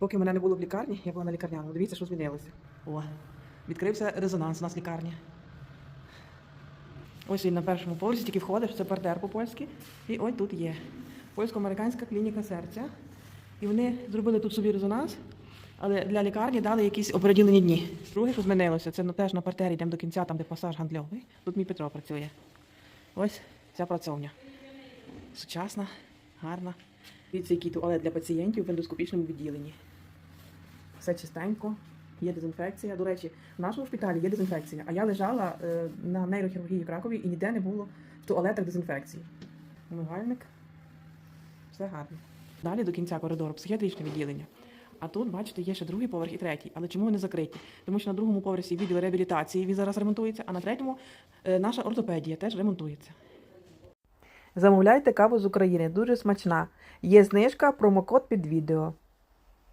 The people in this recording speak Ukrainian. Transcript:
Поки мене не було в лікарні, я була на лікарняному. Дивіться, що змінилося. О, відкрився резонанс у нас в лікарні. Ось він на першому поверсі, тільки входиш, це партер по-польськи. І ось тут є. Польсько-американська клініка серця. І вони зробили тут собі резонанс, але для лікарні дали якісь оприділені дні. Друге, що змінилося, це ну, теж на партері йдемо до кінця, там, де пасаж гандльовий. Тут мій Петро працює. Ось ця працовня. Сучасна, гарна. Дивіться, який туалет для пацієнтів в ендоскопічному відділенні. Все чистенько, є дезінфекція. До речі, в нашому шпиталі є дезінфекція, а я лежала е, на нейрохірургії в Кракові і ніде не було в туалетах дезінфекції. Умивальник. Все гарно. Далі до кінця коридору психіатричне відділення. А тут, бачите, є ще другий поверх і третій. Але чому вони закриті? Тому що на другому поверсі відділ реабілітації він зараз ремонтується, а на третьому е, наша ортопедія теж ремонтується. Замовляйте каву з України, дуже смачна. Є знижка, промокод під відео.